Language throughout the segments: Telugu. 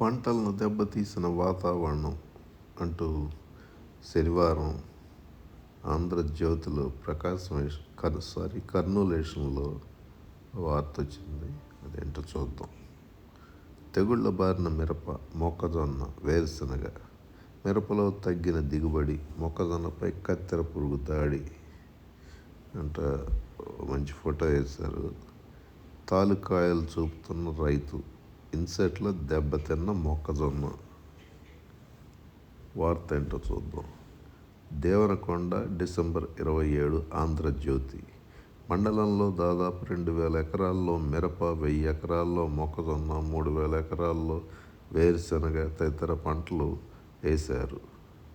పంటలను దెబ్బతీసిన వాతావరణం అంటూ శనివారం ఆంధ్రజ్యోతిలో ప్రకాశం కర్ సారీ కర్నూలు ఎడిషన్లో వార్త వచ్చింది అదేంటో చూద్దాం. తెగుళ్ళ బారిన మిరప మొక్కజొన్న వేరుశనగ. మిరపలో తగ్గిన దిగుబడి మొక్కజొన్నపై కత్తెర పురుగు దాడి అంట మంచి ఫోటో వేశారు. తాలుకాయలు చూపుతున్న రైతు ఇన్సెట్లో దెబ్బతిన్న మొక్కజొన్న. వార్త ఏంటో చూద్దాం. దేవనకొండ డిసెంబర్ ఇరవై ఏడు ఆంధ్రజ్యోతి. మండలంలో దాదాపు రెండు వేల ఎకరాల్లో మిరప వెయ్యి ఎకరాల్లో మొక్కజొన్న మూడు వేల ఎకరాల్లో వేరుశనగ తదితర పంటలు వేశారు.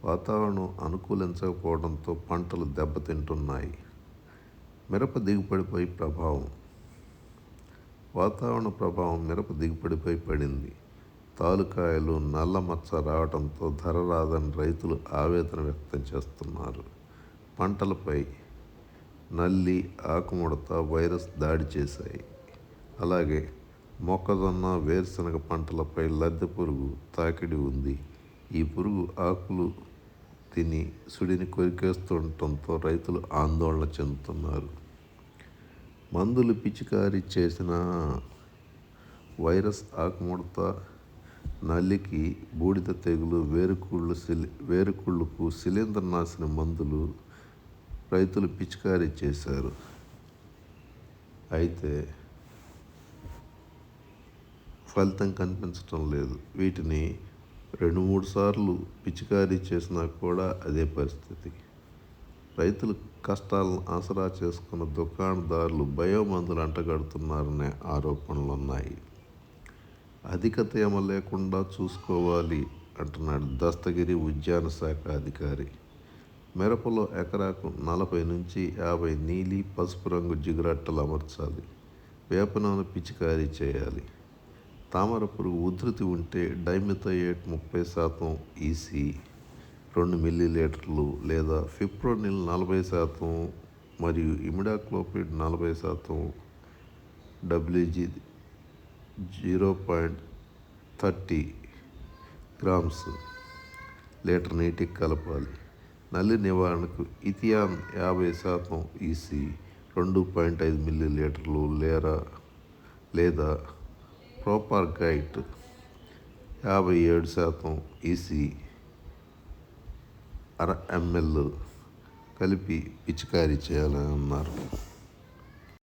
వాతావరణం అనుకూలించకపోవడంతో పంటలు దెబ్బతింటున్నాయి. మిరప దిగుబడిపై ప్రభావం వాతావరణ ప్రభావం మిరప దిగుబడిపై పడింది. తాలుకాయలు నల్ల మచ్చ రావడంతో ధర రాదని రైతులు ఆవేదన వ్యక్తం చేస్తున్నారు. పంటలపై నల్లి ఆకుముడత వైరస్ దాడి చేశాయి. అలాగే మొక్కజొన్న వేరుశనగ పంటలపై లద్దె పురుగు తాకిడి ఉంది. ఈ పురుగు ఆకులు తిని సుడిని కొరికేస్తుండటంతో రైతులు ఆందోళన చెందుతున్నారు. మందులు పిచికారీ చేసిన వైరస్ ఆకుముడత నల్లికి బూడిద తెగులు వేరుకుళ్ళు సిలి వేరుకుళ్ళుకు శిలీంద్ర నాశన మందులు రైతులు పిచికారీ చేశారు. అయితే ఫలితం కనిపించటం లేదు. వీటిని రెండు మూడు సార్లు పిచికారీ చేసినా కూడా అదే పరిస్థితి. రైతులు కష్టాలను ఆసరా చేసుకున్న దుకాణదారులు బయోమందులు అంటగడుతున్నారనే ఆరోపణలు ఉన్నాయి అధిక తేమ లేకుండా చూసుకోవాలి అంటున్నాడు దస్తగిరి ఉద్యాన శాఖ అధికారి. మిరపలో ఎకరాకు నలభై నుంచి యాభై నీలి పసుపు రంగు జిగురట్టలు అమర్చాలి. వేపనూనె పిచికారీ చేయాలి. తామర పురుగు ఉధృతి ఉంటే డైమిథయేట్ ముప్పై శాతం ఈసీ. రెండు మిల్లీ లీటర్లు లేదా ఫిప్రోనిల్ నలభై శాతం మరియు ఇమిడాక్లోపిడ్ నలభై శాతం WG zero point thirty grams litre నీటికి కలపాలి. నల్లి నివారణకు ఇథియాన్ యాభై శాతం ఈసీ రెండు పాయింట్ ఐదు మిల్లీలీటర్లు లేరా లేదా ప్రోపార్గైట్ యాభై ఏడు శాతం ఈసీ అర ఎంఎల్ కలిపి పిచికారీ చేయాలని అన్నారు